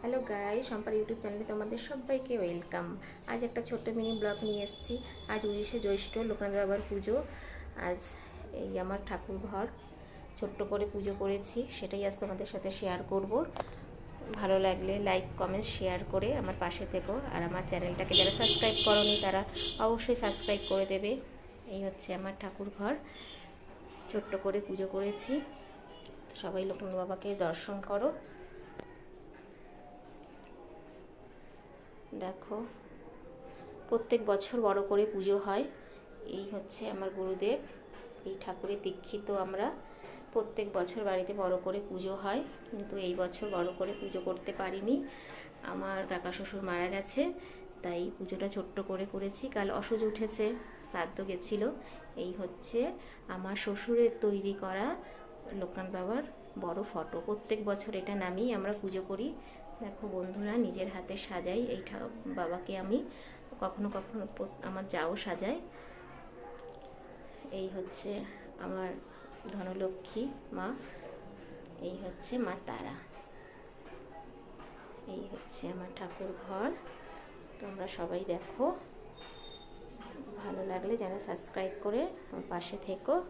Hello guy সম্পার YouTube চ্যানেলে তোমাদের সবাইকে ওয়েলকাম আজ একটা ছোট্ট মিনি ব্লগ নিয়ে এসেছি। আজ উনিশে জ্যৈষ্ঠ, লোকনাথ বাবার পুজো। আজ এই আমার ঠাকুর ঘর। ছোট্ট করে পুজো করেছি, সেটাই আজ তোমাদের সাথে শেয়ার করব। ভালো লাগলে লাইক কমেন্ট শেয়ার করে আমার পাশে থেকো। আর আমার চ্যানেলটাকে যারা সাবস্ক্রাইব করনি, তারা অবশ্যই সাবস্ক্রাইব করে দেবে। এই হচ্ছে আমার ঠাকুর ঘর। ছোট্ট করে পুজো করেছি। সবাই লোকনাথ বাবাকে দর্শন করো। দেখো, প্রত্যেক বছর বড় করে পুজো হয়। এই হচ্ছে আমার গুরুদেব, এই ঠাকুরের দীক্ষিত আমরা। প্রত্যেক বছর বাড়িতে বড় করে পুজো হয়, কিন্তু এই বছর বড় করে পুজো করতে পারিনি। আমার কাকা শ্বশুর মারা গেছে, তাই পুজোটা ছোট্ট করে করেছি। কাল অসুজ উঠেছে, শ্রাদ্ধ গেছিল। এই হচ্ছে আমার শ্বশুরের তৈরি করা লোকনাথ বাবার বড় ফটো। প্রত্যেক বছর এটা নামিয়ে আমরা পুজো করি। দেখো বন্ধুরা, নিজের হাতে সাজাই। এই বাবাকে আমি কখনো কখনো আমার যাও সাজায় এই হচ্ছে আমার ধনলক্ষ্মী মা। এই হচ্ছে মা তারা। এই হচ্ছে আমার ঠাকুর ঘর। তোমরা সবাই দেখো। ভালো লাগলে যেন সাবস্ক্রাইব করে পাশে থেকো।